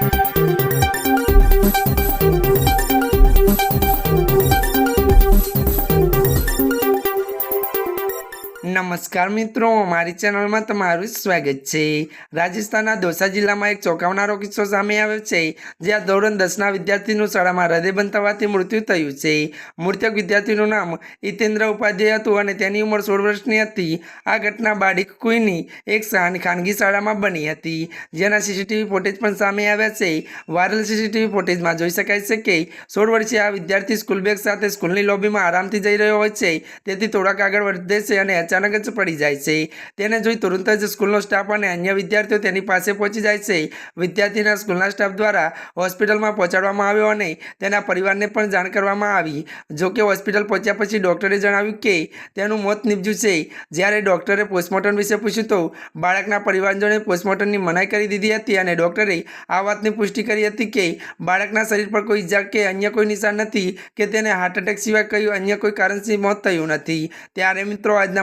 Thank you. નમસ્કાર મિત્રો, મારી ચેનલમાં તમારું સ્વાગત છે. રાજસ્થાનના દોસા જિલ્લામાં એક ચોંકાવનારો કિસ્સો સામે આવ્યો છે જ્યાં ધોરણ દસના વિદ્યાર્થીનું શાળામાં હૃદયબંધ થવાથી મૃત્યુ થયું છે. મૃતક વિદ્યાર્થીનું નામ હિતેન્દ્ર ઉપાધ્યાય હતું અને તેની ઉંમર સોળ વર્ષની હતી. આ ઘટના બાડીક કુઈની એક ખાનગી શાળામાં બની હતી, જેના સીસીટીવી ફૂટેજ પણ સામે આવ્યા છે. વાયરલ સીસીટીવી ફૂટેજમાં જોઈ શકાય છે કે સોળ વર્ષીય આ વિદ્યાર્થી સ્કૂલ બેગ સાથે સ્કૂલની લોબીમાં આરામથી જઈ રહ્યો હોય છે. તેથી થોડાક આગળ વધે છે અને અચાનક જ પડી જાય છે. તેને જોઈ તુરંત જ સ્કૂલનો સ્ટાફ અને અન્ય વિદ્યાર્થીઓ તેની પાસે પહોંચી જાય છે. વિદ્યાર્થીના સ્કૂલના સ્ટાફ દ્વારા હોસ્પિટલમાં પહોંચાડવામાં આવ્યો અને તેના પરિવારને પણ જાણ કરવામાં આવી. જોકે હોસ્પિટલ પહોંચ્યા પછી ડૉક્ટરે જણાવ્યું કે તેનું મોત નીપજ્યું છે. જ્યારે ડૉક્ટરે પોસ્ટમોર્ટમ વિશે પૂછ્યું તો બાળકના પરિવારજનોએ પોસ્ટમોર્ટમની મનાઈ કરી દીધી હતી અને ડૉક્ટરે આ વાતની પુષ્ટિ કરી હતી કે બાળકના શરીર પર કોઈ ઇજા કે અન્ય કોઈ નિશાન નથી કે તેને હાર્ટ એટેક સિવાય કયું અન્ય કોઈ કારણથી મોત થયું નથી. ત્યારે મિત્રો, આજના